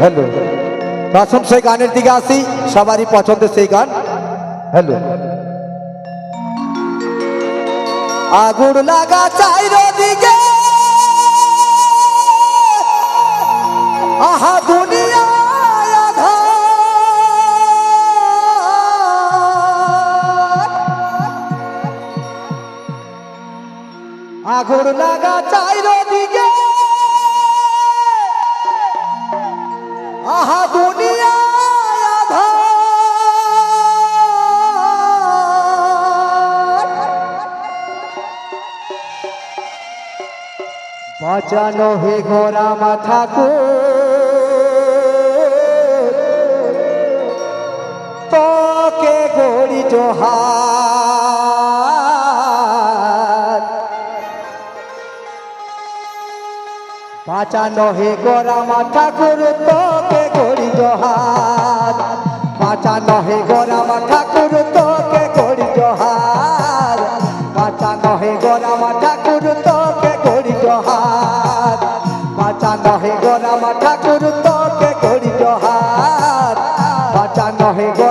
Hello. আসুন সেই গানের দিকে আসি, সবারই পছন্দের সেই গান। হ্যালো। আগুন লাগা চাইর দিকে আহা দুনিয়া আগুন লাগা চাইর বাঁচানো হে গোরা মাথা তোকে গড়ি জোহার। বাঁচানো হে গোরা মাথা গুরু তোকে গড়ি জোহার। বাঁচানো হে গোরা মাথা গুরু তোকে হে গো রামা ঠাকুর তোকে করি জোহার বাঁচানো হে গোরা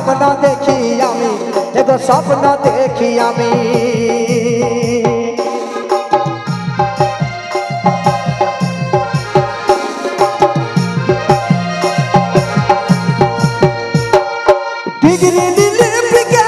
স্বপ্ন দেখি আমি এগো স্বপ্ন দেখি আমি। ডিগ্রি নিলে বিকে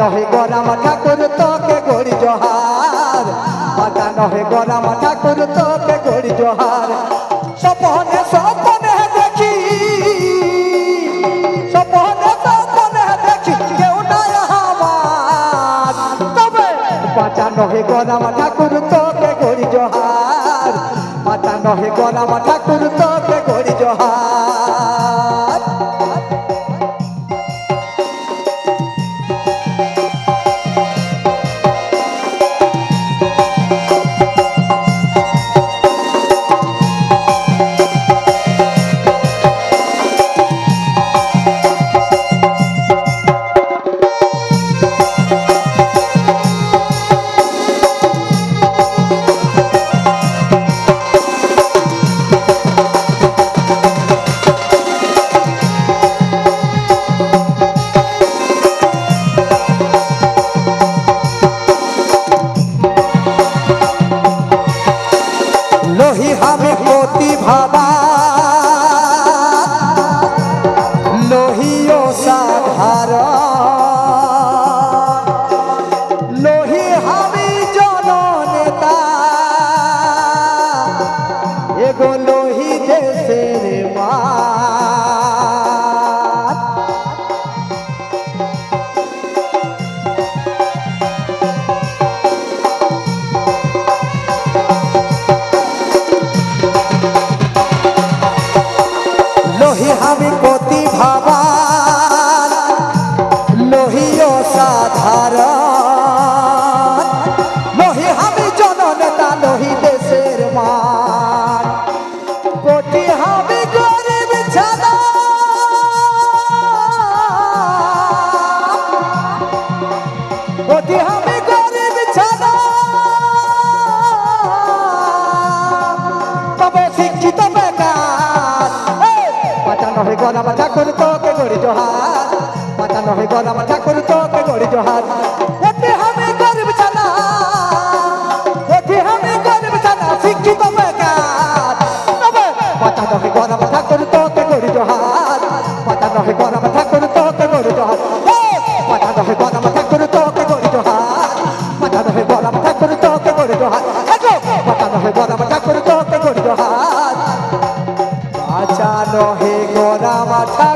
নহে গরম ঠাকুর তোকে গড়ি জোহার। বাঁচা নহে গরম ঠাকুর তোকে গড়ি জোহার। স্বপ্নে স্বপ্নে দেখি, স্বপ্নে স্বপ্নে দেখি কেউ নাই আমার। তবে বাঁচা নহে গরম ঠাকুর তোকে গড়ি জোহার। বাঁচা নহে গরম ঠাকুর তোকে গড়ি জোহার। এগো গরাম ঠাকুর তোকে গড়ি জোহার। পাতা নহে গরাম ঠাকুর তোকে গড়ি জোহার। করা মাথা